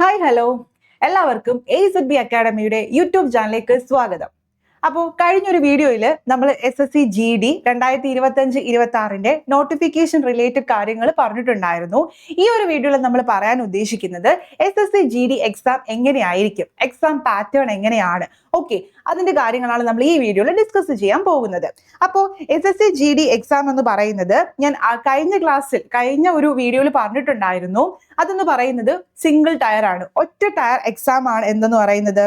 Hi hello എല്ലാവർക്കും A Z B അക്കാഡമിയുടെ YouTube ചാനലിലേക്ക് സ്വാഗതം. അപ്പോൾ കഴിഞ്ഞൊരു വീഡിയോയിൽ നമ്മൾ S S C G D രണ്ടായിരത്തി ഇരുപത്തഞ്ച് ഇരുപത്തി ആറിന്റെ നോട്ടിഫിക്കേഷൻ റിലേറ്റഡ് കാര്യങ്ങൾ പറഞ്ഞിട്ടുണ്ടായിരുന്നു. ഈ ഒരു വീഡിയോയിൽ നമ്മൾ പറയാൻ ഉദ്ദേശിക്കുന്നത് S S C G D exam എങ്ങനെയായിരിക്കും? എക്സാം പാറ്റേൺ എങ്ങനെയാണ്? ഓക്കെ അതിന്റെ കാര്യങ്ങളാണ് നമ്മൾ ഈ വീഡിയോയിൽ ഡിസ്കസ് ചെയ്യാൻ പോകുന്നത്. അപ്പോൾ S S C G D exam എന്ന് പറയുന്നത് ഞാൻ കഴിഞ്ഞ ക്ലാസ്സിൽ കഴിഞ്ഞ ഒരു വീഡിയോയിൽ പറഞ്ഞിട്ടുണ്ടായിരുന്നു. അതെന്ന് പറയുന്നത് സിംഗിൾ ടയർ ആണ്. ഒറ്റ ടയർ എക്സാം ആണ് എന്തെന്ന് പറയുന്നത്?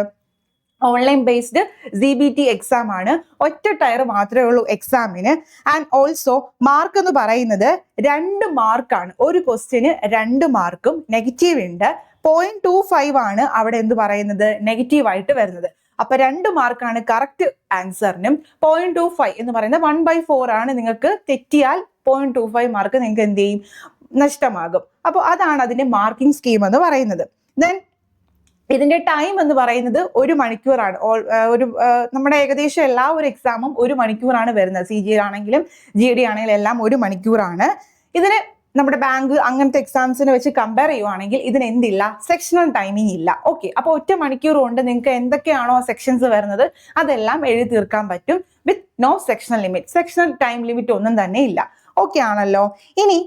Online based C B T exam ആണ്. ഒറ്റ ടയർ മാത്രമേ ഉള്ളൂ എക്സാമിന് ആൻഡ് ഓൾസോ മാർക്ക് എന്ന് പറയുന്നത് രണ്ട് മാർക്കാണ് ഒരു ക്വസ്റ്റ്യന് രണ്ട് മാർക്കും നെഗറ്റീവ് ഉണ്ട്. പോയിന്റ് ടു ഫൈവ് ആണ് അവിടെ എന്ത് പറയുന്നത്? നെഗറ്റീവ് ആയിട്ട് വരുന്നത്. അപ്പൊ രണ്ട് മാർക്കാണ് കറക്റ്റ് ആൻസറിനും പോയിന്റ് ടു ഫൈവ് എന്ന് പറയുന്നത് വൺ ബൈ ഫോർ ആണ് നിങ്ങൾക്ക് തെറ്റിയാൽ പോയിന്റ് ടു ഫൈവ് മാർക്ക് നിങ്ങൾക്ക് എന്ത് ചെയ്യും? നഷ്ടമാകും. അപ്പോൾ അതാണ് അതിന്റെ മാർക്കിംഗ് സ്കീം എന്ന് പറയുന്നത്. ദെൻ ഇതിന്റെ ടൈം എന്ന് പറയുന്നത് ഒരു മണിക്കൂറാണ്. ഒരു നമ്മുടെ ഏകദേശം എല്ലാ ഒരു എക്സാമും ഒരു മണിക്കൂറാണ് വരുന്നത്. സി ജി ആണെങ്കിലും ജി ഡി ആണെങ്കിലും എല്ലാം ഒരു മണിക്കൂറാണ്. ഇതിന് നമ്മുടെ ബാങ്ക് അങ്ങനത്തെ എക്സാംസിനെ വെച്ച് കമ്പയർ ചെയ്യുവാണെങ്കിൽ ഇതിന് എന്തില്ല? സെക്ഷണൽ ടൈമിംഗ് ഇല്ല. ഓക്കെ അപ്പോൾ ഒറ്റ മണിക്കൂർ കൊണ്ട് നിങ്ങൾക്ക് എന്തൊക്കെയാണോ സെക്ഷൻസ് വരുന്നത്? അതെല്ലാം എഴുതി തീർക്കാൻ പറ്റും. With no sectional limit sectional time limit ഒന്നും തന്നെ ഇല്ല. ഓക്കെ ആണല്ലോ. ഇനി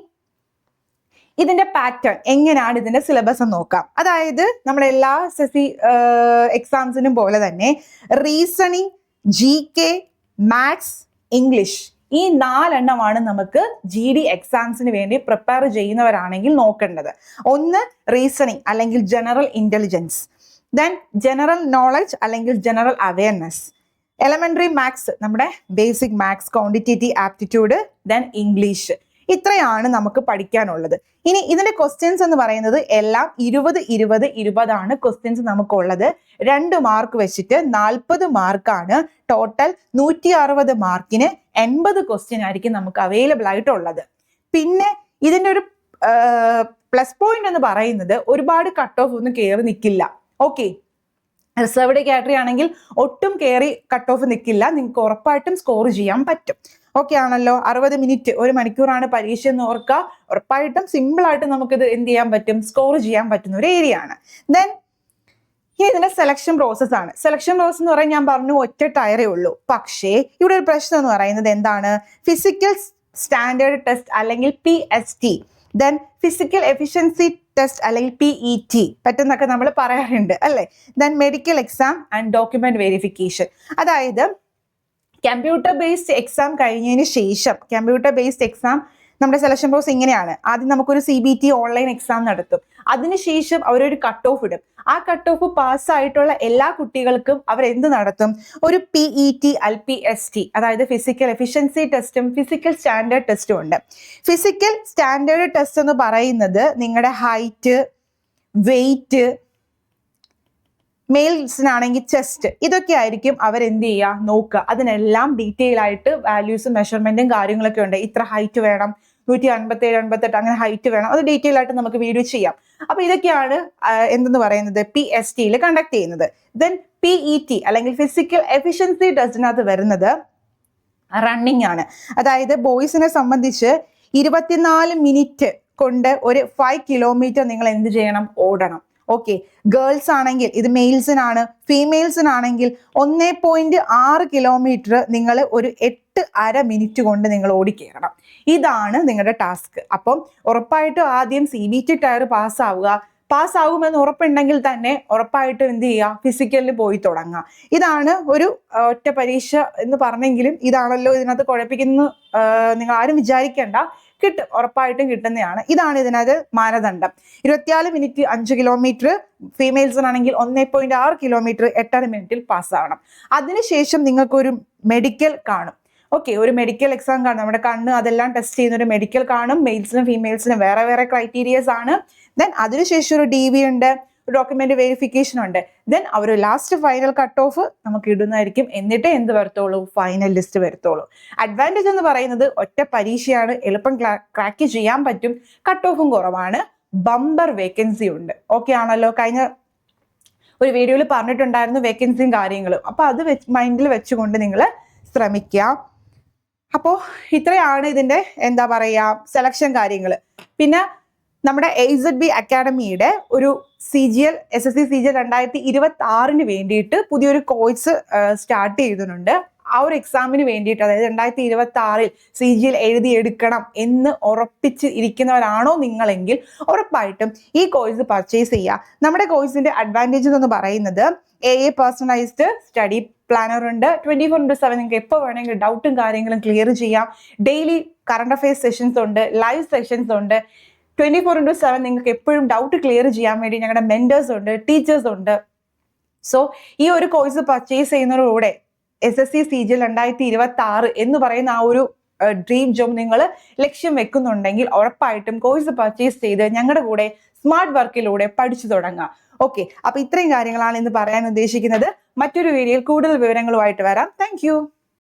ഇതിന്റെ പാറ്റേൺ എങ്ങനെയാണ് ഇതിന്റെ സിലബസ് നോക്കാം. അതായത് നമ്മുടെ എല്ലാ എസ് എസ് സി എക്സാംസിനും പോലെ തന്നെ reasoning G K maths English ഈ നാലെണ്ണമാണ് നമുക്ക് ജി ഡി എക്സാംസിന് വേണ്ടി പ്രിപ്പയർ ചെയ്യുന്നവരാണെങ്കിൽ നോക്കേണ്ടത്. ഒന്ന് റീസണിങ് അല്ലെങ്കിൽ general intelligence then general knowledge അല്ലെങ്കിൽ ജനറൽ അവയർനെസ് എലമെന്ററി മാത്സ് നമ്മുടെ basic maths quantitative aptitude then English ഇത്രയാണ് നമുക്ക് പഠിക്കാനുള്ളത്. ഇനി ഇതിന്റെ ക്വസ്റ്റ്യൻസ് എന്ന് പറയുന്നത് എല്ലാം ഇരുപത് ഇരുപത് ഇരുപതാണ് ക്വസ്റ്റ്യൻസ് നമുക്കുള്ളത്. രണ്ട് മാർക്ക് വെച്ചിട്ട് നാൽപ്പത് മാർക്കാണ് ടോട്ടൽ നൂറ്റി അറുപത് മാർക്കിന് എൺപത് ക്വസ്റ്റ്യൻ ആയിരിക്കും നമുക്ക് അവൈലബിൾ ആയിട്ടുള്ളത്. പിന്നെ ഇതിന്റെ ഒരു പ്ലസ് പോയിന്റ് എന്ന് പറയുന്നത് ഒരുപാട് കട്ട് ഓഫ് ഒന്നും കയറി നിൽക്കില്ല ഓക്കെ റിസർവ്ഡ് കാറ്ററി ആണെങ്കിൽ ഒട്ടും കയറി കട്ട് ഓഫ് നിൽക്കില്ല നിങ്ങൾക്ക് ഉറപ്പായിട്ടും സ്കോർ ചെയ്യാൻ പറ്റും. ഓക്കെ ആണല്ലോ അറുപത് മിനിറ്റ് ഒരു മണിക്കൂറാണ് പരീക്ഷ എന്ന് ഓർക്കുക. ഉറപ്പായിട്ടും സിമ്പിൾ ആയിട്ട് നമുക്കിത് എന്ത് ചെയ്യാൻ പറ്റും? സ്കോർ ചെയ്യാൻ പറ്റുന്ന ഒരു ഏരിയ ആണ്. ദെൻ ഇനി ഇതിന്റെ സെലക്ഷൻ പ്രോസസ് ആണ്. സെലക്ഷൻ പ്രോസസ് എന്ന് പറയാൻ ഞാൻ പറഞ്ഞു ഒറ്റ ടയറേ ഉള്ളൂ. പക്ഷേ ഇവിടെ ഒരു പ്രശ്നം എന്ന് പറയുന്നത് എന്താണ്? ഫിസിക്കൽ സ്റ്റാൻഡേർഡ് ടെസ്റ്റ് അല്ലെങ്കിൽ P S T then physical efficiency test അല്ലെങ്കിൽ പി ഇ ടി പറ്റുന്നൊക്കെ നമ്മൾ പറയാറുണ്ട് അല്ലേ? Then medical exam and document verification അതായത് കമ്പ്യൂട്ടർ ബേസ്ഡ് എക്സാം കഴിഞ്ഞതിന് ശേഷം കമ്പ്യൂട്ടർ ബേസ്ഡ് എക്സാം നമ്മുടെ സെലക്ഷൻ പ്രോസസ് ഇങ്ങനെയാണ്. ആദ്യം നമുക്കൊരു C B T online exam നടത്തും. അതിനുശേഷം അവരൊരു കട്ട് ഓഫ് ഇടും. ആ കട്ട് ഓഫ് പാസ്സായിട്ടുള്ള എല്ലാ കുട്ടികൾക്കും അവർ എന്ത് നടത്തും? ഒരു P E T or P S T അതായത് ഫിസിക്കൽ എഫിഷ്യൻസി ടെസ്റ്റും ഫിസിക്കൽ സ്റ്റാൻഡേർഡ് ടെസ്റ്റും ഉണ്ട്. ഫിസിക്കൽ സ്റ്റാൻഡേർഡ് ടെസ്റ്റ് എന്ന് പറയുന്നത് നിങ്ങളുടെ ഹൈറ്റ് വെയിറ്റ് മെയിൽസിനാണെങ്കിൽ ചെസ്റ്റ് ഇതൊക്കെ ആയിരിക്കും അവർ എന്ത് ചെയ്യുക? നോക്കുക. അതിനെല്ലാം ഡീറ്റെയിൽ ആയിട്ട് വാല്യൂസും മെഷർമെന്റും കാര്യങ്ങളൊക്കെ ഉണ്ട്. ഇത്ര ഹൈറ്റ് വേണം നൂറ്റി അൻപത്തേഴ് അൻപത്തെട്ട് അങ്ങനെ ഹൈറ്റ് വേണം. അത് ഡീറ്റെയിൽ ആയിട്ട് നമുക്ക് വീഡിയോ ചെയ്യാം. അപ്പൊ ഇതൊക്കെയാണ് എന്തെന്ന് പറയുന്നത്? പി എസ് ടിയിൽ കണ്ടക്ട് ചെയ്യുന്നത്. ദെൻ പി ഇ ടി അല്ലെങ്കിൽ ഫിസിക്കൽ എഫിഷ്യൻസി ടെസ്റ്റിനകത്ത് വരുന്നത് റണ്ണിങ് ആണ്. അതായത് ബോയ്സിനെ സംബന്ധിച്ച് ഇരുപത്തിനാല് മിനിറ്റ് കൊണ്ട് ഒരു ഫൈവ് കിലോമീറ്റർ നിങ്ങൾ എന്ത് ചെയ്യണം? ഓടണം. ഓക്കെ ഗേൾസ് ആണെങ്കിൽ ഇത് മെയിൽസിനാണ് ഫീമെയിൽസിനാണെങ്കിൽ ഒന്നേ പോയിന്റ് ആറ് കിലോമീറ്റർ നിങ്ങൾ ഒരു എട്ട് അര മിനിറ്റ് കൊണ്ട് നിങ്ങൾ ഓടിക്കയറണം ഇതാണ് നിങ്ങളുടെ ടാസ്ക് അപ്പം ഉറപ്പായിട്ടും ആദ്യം സി ബി ടി ടയർ പാസ്സാവുക പാസ്സാകുമെന്ന് ഉറപ്പുണ്ടെങ്കിൽ തന്നെ ഉറപ്പായിട്ടും എന്ത് ചെയ്യുക? ഫിസിക്കലിൽ പോയി തുടങ്ങുക. ഇതാണ് ഒരു ഒറ്റ പരീക്ഷ എന്ന് പറഞ്ഞെങ്കിലും ഇതാണല്ലോ ഇതിനകത്ത് കുഴപ്പിക്കുന്ന നിങ്ങൾ ആരും വിചാരിക്കേണ്ട. കിട്ടും ഉറപ്പായിട്ടും കിട്ടുന്നതാണ്. ഇതാണ് ഇതിനകത്ത് മാനദണ്ഡം. ഇരുപത്തിനാല് മിനിറ്റ് അഞ്ച് കിലോമീറ്റർ ഫീമെയിൽസിനാണെങ്കിൽ ഒന്നേ പോയിന്റ് ആറ് കിലോമീറ്റർ എട്ടര മിനിറ്റിൽ പാസ്സാവണം അതിനുശേഷം നിങ്ങൾക്കൊരു മെഡിക്കൽ കാണും. ഓക്കെ ഒരു മെഡിക്കൽ എക്സാം കാണും. നമ്മുടെ കണ്ണ് അതെല്ലാം ടെസ്റ്റ് ചെയ്യുന്ന ഒരു മെഡിക്കൽ കാണും. മെയിൽസിനും ഫീമെയിൽസിനും വേറെ വേറെ ക്രൈറ്റീരിയസ് ആണ്. ദെൻ അതിനുശേഷം ഒരു ഡി വി ഉണ്ട്. ഡോക്യുമെന്റ് വെരിഫിക്കേഷൻ ഉണ്ട്. ദെൻ അവർ ലാസ്റ്റ് ഫൈനൽ കട്ട് ഓഫ് നമുക്ക് ഇടുന്നതായിരിക്കും. എന്നിട്ട് എന്ത് വരത്തോളൂ ഫൈനൽ ലിസ്റ്റ് വരത്തോളൂ അഡ്വാന്റേജ് എന്ന് പറയുന്നത് ഒറ്റ പരീക്ഷയാണ്. എളുപ്പം ക്രാക്ക് ചെയ്യാൻ പറ്റും. കട്ട് ഓഫും കുറവാണ്. ബമ്പർ വേക്കൻസി ഉണ്ട്. ഓക്കെ ആണല്ലോ. കഴിഞ്ഞ ഒരു വീഡിയോയിൽ പറഞ്ഞിട്ടുണ്ടായിരുന്നു വേക്കൻസിയും കാര്യങ്ങളും. അപ്പൊ അത് വെച്ച് മൈൻഡിൽ വെച്ചുകൊണ്ട് നിങ്ങൾ ശ്രമിക്കുക. അപ്പോ ഇത്രയാണ് ഇതിന്റെ എന്താ പറയുക സെലക്ഷൻ കാര്യങ്ങൾ പിന്നെ നമ്മുടെ എ ഇസഡ് ബി അക്കാഡമിയുടെ ഒരു C G L S S C C G L രണ്ടായിരത്തി ഇരുപത്തി ആറിന് വേണ്ടിയിട്ട് പുതിയൊരു കോഴ്സ് സ്റ്റാർട്ട് ചെയ്തിട്ടുണ്ട്. ആ ഒരു എക്സാമിന് വേണ്ടിയിട്ട് അതായത് രണ്ടായിരത്തി ഇരുപത്തി ആറിൽ സി ജി എൽ എഴുതിയെടുക്കണം എന്ന് ഉറപ്പിച്ച് ഇരിക്കുന്നവരാണോ നിങ്ങളെങ്കിൽ ഉറപ്പായിട്ടും ഈ കോഴ്സ് പർച്ചേസ് ചെയ്യുക. നമ്മുടെ കോഴ്സിന്റെ അഡ്വാന്റേജസ് എന്ന് പറയുന്നത് A A personalised study planner ഉണ്ട്. ട്വന്റി ഫോർ ഇന്റു സെവൻ നിങ്ങൾക്ക് എപ്പോൾ വേണമെങ്കിലും ഡൗട്ടും കാര്യങ്ങളും ക്ലിയർ ചെയ്യാം. ഡെയിലി കറണ്ട് അഫയേഴ്സ് സെഷൻസ് ഉണ്ട് ലൈവ് സെഷൻസ് ഉണ്ട്. ട്വന്റി ഫോർ ഇന്റു സെവൻ നിങ്ങൾക്ക് എപ്പോഴും ഡൗട്ട് ക്ലിയർ ചെയ്യാൻ വേണ്ടി ഞങ്ങളുടെ മെന്റേഴ്സ് ഉണ്ട് ടീച്ചേഴ്സ് ഉണ്ട്. സോ ഈ ഒരു കോഴ്സ് പർച്ചേസ് ചെയ്യുന്നതിലൂടെ S S C C G രണ്ടായിരത്തി ഇരുപത്തി ആറ് എന്ന് പറയുന്ന ആ ഒരു ഡ്രീം ജോബ് നിങ്ങൾ ലക്ഷ്യം വെക്കുന്നുണ്ടെങ്കിൽ ഉറപ്പായിട്ടും കോഴ്സ് പർച്ചേസ് ചെയ്ത് ഞങ്ങളുടെ കൂടെ സ്മാർട്ട് വർക്കിലൂടെ പഠിച്ചു തുടങ്ങാം. ഓക്കെ അപ്പൊ ഇത്രയും കാര്യങ്ങളാണ് ഇന്ന് പറയാൻ ഉദ്ദേശിക്കുന്നത്. മറ്റൊരു വീഡിയോയിൽ കൂടുതൽ വിവരങ്ങളുമായിട്ട് വരാം. താങ്ക്